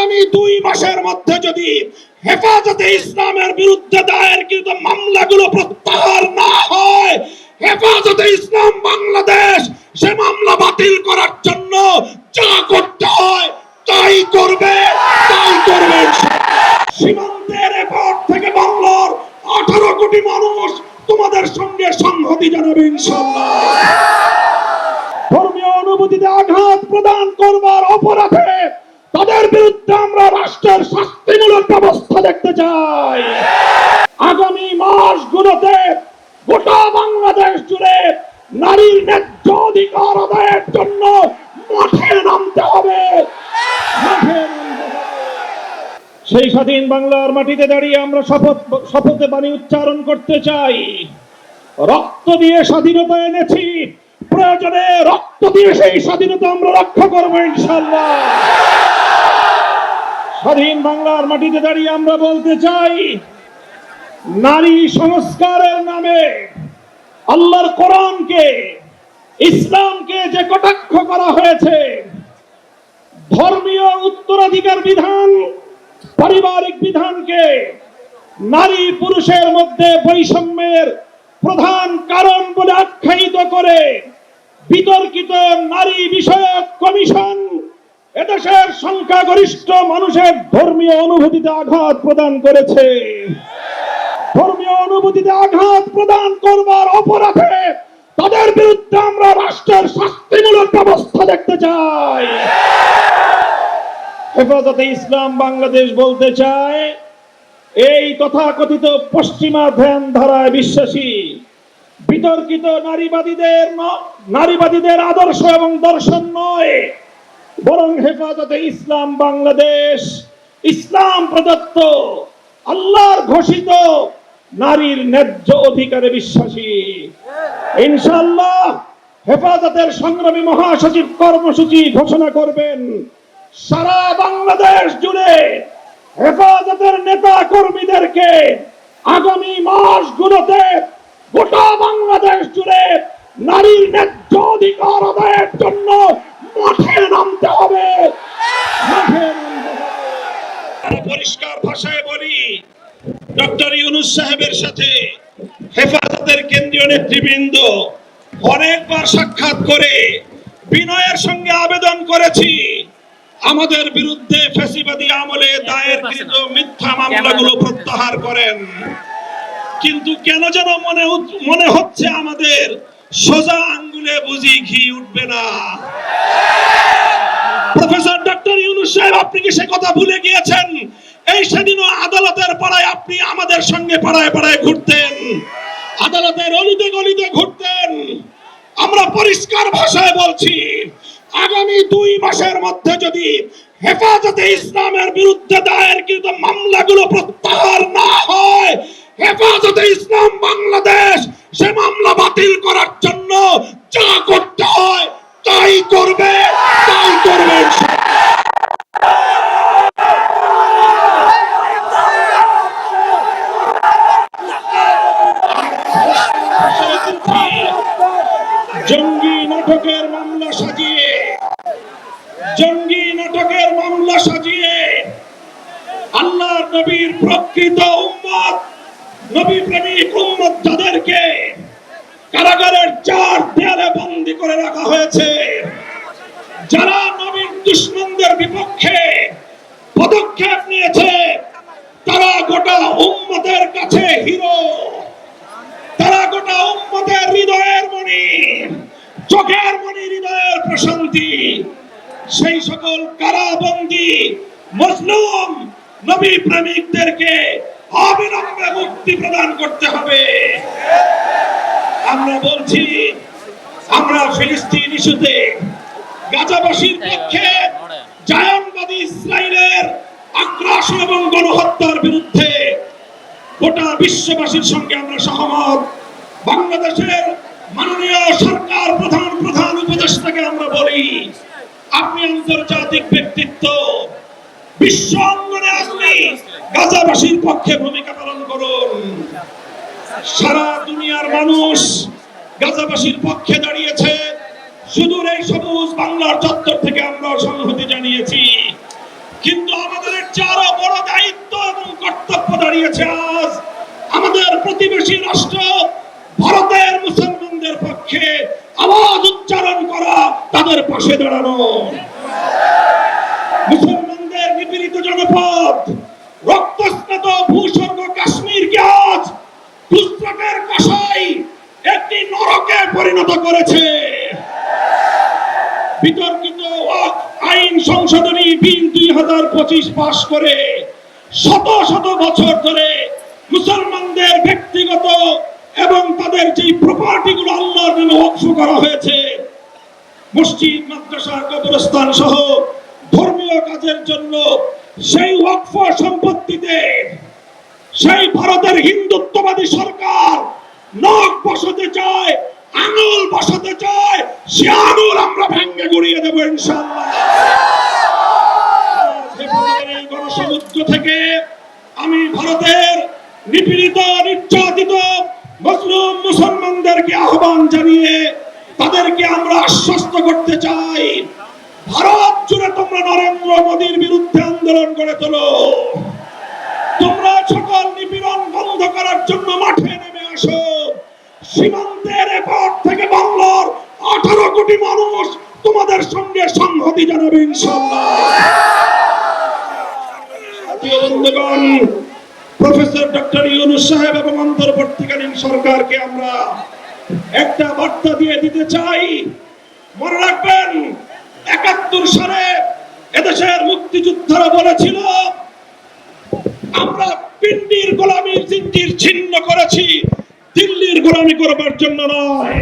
আগামী দুই মাসের মধ্যে যদি হেফাজতে ইসলামের বিরুদ্ধে দায়েরকৃত মামলাগুলো প্রত্যাহার না হয়, হেফাজতে ইসলাম বাংলাদেশ সে মামলা বাতিল করার জন্য যা করতে হয় তাই করবে তাই করবে সীমান্তের এপার থেকে বাংলার আঠারো কোটি মানুষ তোমাদের সঙ্গে সংহতি জানাবে ইনশাল্লাহ ধর্মীয় অনুভূতিতে আঘাত প্রদান করবার অপরাধে রাষ্ট্রের শাস্তিমূলক ব্যবস্থা দেখতে চাই। আগামী মাসগুলোতে গোটা বাংলাদেশ জুড়ে নারীর ন্যায্য অধিকার আদায়ের জন্য মাঠে নামতে হবে। সেই স্বাধীন বাংলার মাটিতে দাঁড়িয়ে আমরা শপথ, শপথে বাণী উচ্চারণ করতে চাই। রক্ত দিয়ে স্বাধীনতা এনেছি। প্রয়োজনে রক্ত দিয়ে সেই স্বাধীনতা আমরা রক্ষা করব ইনশাল্লাহ স্বাধীন বাংলার মাটিতে দাঁড়িয়ে আমরা বলতে চাই, নারী সংস্কারের নামে আল্লাহর কোরআনকে, ইসলামকে যে কটাক্ষ করা হয়েছে, ধর্মীয় উত্তরাধিকার বিধান, পারিবারিক বিধানকে নারী পুরুষের মধ্যে বৈষম্যের প্রধান কারণ বলে আখ্যায়িত করে বিতর্কিত নারী বিষয়ক কমিশন এদেশের সংখ্যাগরিষ্ঠ মানুষের ধর্মীয় অনুভূতিতে আঘাত প্রদান করেছে। ধর্মীয় অনুভূতিতে আঘাত প্রদান করবার অপরাধে তাদের বিরুদ্ধে আমরা রাষ্ট্রের শাস্তিমূলক ব্যবস্থা দেখতে চাই। হেফাজতে ইসলাম বাংলাদেশ বলতে চায়, এই তথাকথিত পশ্চিমা ধ্যান ধারায় বিশ্বাসী, বিতর্কিত নারীবাদীদের নারীবাদীদের আদর্শ এবং দর্শন নয়। বরং হেফাজতে ইসলাম বাংলাদেশ, ইসলাম প্রদত্ত, আল্লাহর ঘোষিত নারীর ন্যায্য অধিকারে বিশ্বাসী। ইনশাআল্লাহ হেফাজতের সংগ্রামী মহাসচিব কর্মসূচি ঘোষণা করবেন। সারা বাংলাদেশ জুড়ে হেফাজতের নেতা কর্মীদেরকে আগামী মাসগুলোতে গোটা বাংলাদেশ জুড়ে নারীর ন্যায্য অধিকার আদায়ের জন্য মাঠে নামতে হবে মাঠে নামতে হবে আমরা পরিষ্কার ভাষায় বলি ডক্টর ইউনুস সাহেবের সাথে হেফাজতের কেন্দ্রীয় নেতৃবৃন্দ অনেকবার সাক্ষাৎ করে বিনয়ের সঙ্গে আবেদন করেছি, আমাদের বিরুদ্ধে ফ্যাসিবাদী আমলে দায়েরকৃত মিথ্যা মামলাগুলো প্রত্যাহার করেন। কিন্তু কেন যেন মনে মনে হচ্ছে আমাদের সোজা আঙ্গুলে বুঝি ঘি উঠবে না। প্রফেসর ডক্টর ইউনুস সাহেব, আপনি কি সে কথা ভুলে গিয়েছেন? এই সেদিনও আদালতের পাড়ায় আপনি আমাদের সঙ্গে পাড়ায় পাড়ায় ঘুরতেন। আদালতের অলিতে গলিতে ঘুরতেন। আমরা পরিষ্কার ভাষায় বলছি, আগামী দুই মাসের মধ্যে যদি হেফাজতে ইসলামের বিরুদ্ধে দায়েরকৃত মামলাগুলো প্রত্যাহার না হয়, হেফাজতে ইসলাম বাংলাদেশ সে মামলা বাতিল করার জন্য যা করতে হয় তাই করবে তাই করবে নবীর প্রকৃত উম্মত নবী প্রেমিক উম্মত যাদেরকে কারাগারের চার দেয়ালে বন্দী করে রাখা হয়েছে। যারা নবীর দুশ্মনদের বিপক্ষে পদক্ষেপ নিয়েছে, তারা গোটা উম্মতের কাছে হিরো। তারা গোটা উম্মতের হৃদয়ের মণি, চোখের মণি, হৃদয়ের প্রশান্তি। সেই সকল কারাবন্দি, মজলুম নবী প্রেমিকদেরকে অবিলম্বে মুক্তি প্রদান করতে হবে। আমরা বলছি, আমরা ফিলিস্তিন ইস্যুতে গাজাবাসীর পক্ষে জায়নবাদী ইসরায়েলের আগ্রাসন এবং গণহত্যার বিরুদ্ধে গোটা বিশ্ববাসীর সঙ্গে আমরা সহমত। বাংলাদেশের মাননীয় সরকার প্রধান প্রধান উপদেষ্টাকে আমরা বলি। আপনি আন্তর্জাতিক ব্যক্তিত্ব। বিশ্ব অঙ্গনে আপনি গাজাবাসীর পক্ষে ভূমিকা পালন করুন। সারা দুনিয়ার মানুষ গাজাবাসীর পক্ষে দাঁড়িয়েছে। সুদূর এই সবুজ বাংলার চত্বর থেকে আমরা সংহতি জানিয়েছি। কিন্তু আমাদের চারো বড় দায়িত্ব এবং কর্তব্য দাঁড়িয়েছে আজ আমাদের প্রতিবেশী রাষ্ট্র, ভারতের মুসলমানদের পক্ষে আওয়াজ উচ্চারণ করা তাদের পাশে দাঁড়ানো। নিপীড়িত জনপদ রক্তস্নাত ভূস্বর্গ কাশ্মীরকে আজ পুস্তকের কষাই একটি নরকে পরিণত করেছে। বিতর্কিত আইন সংশোধনী বিল দুই হাজার পঁচিশ পাশ করে শত শত বছর ধরে মুসলমানদের ব্যক্তিগত এবং তাদের যে প্রপার্টি গুলো আল্লাহর নামে ওয়াকফ করা হয়েছে, মসজিদ, মাদ্রাসা, কবরস্থান সহ ধর্মীয় কাজের জন্য সেই ওয়াকফ সম্পত্তিতে সেই ভারতের হিন্দুত্ববাদী সরকার নখ বসাতে চায়, আঙুল বসাতে চায়, সে আঙুল আমরা ভেঙ্গে গড়িয়ে দেবো গণসমুদ্র থেকে আমি ভারতের নিপীড়িত, নির্যাতিত মুসলিম মুসলমানদেরকে আহ্বান জানিয়ে তাদেরকে আমরা আশ্বস্ত করতে চাই। ভারত জুড়ে তোমরা নরেন্দ্র মোদীর বিরুদ্ধে আন্দোলন করে তোলো। তোমরা সকল নিপীড়ন বন্ধ করার জন্য মাঠে নেমে আসো। সীমান্তের এপার থেকে বাংলার আঠারো কোটি মানুষ তোমাদের সঙ্গে সংহতি জানাবে ইনশাল্লাহ প্রফেসর ডক্টর ইউনুস সাহেব এবং অন্তর্বর্তীকালীন সরকারকে আমরা একটা বার্তা দিয়ে দিতে চাই। মনে রাখবেন একাত্তর সালে এদেশের মুক্তিযোদ্ধারা বলেছিল, আমরা পিন্ডির গোলামির জিন্দির ছিন্ন করেছি, দিল্লির গোলামি করবার জন্য নয়।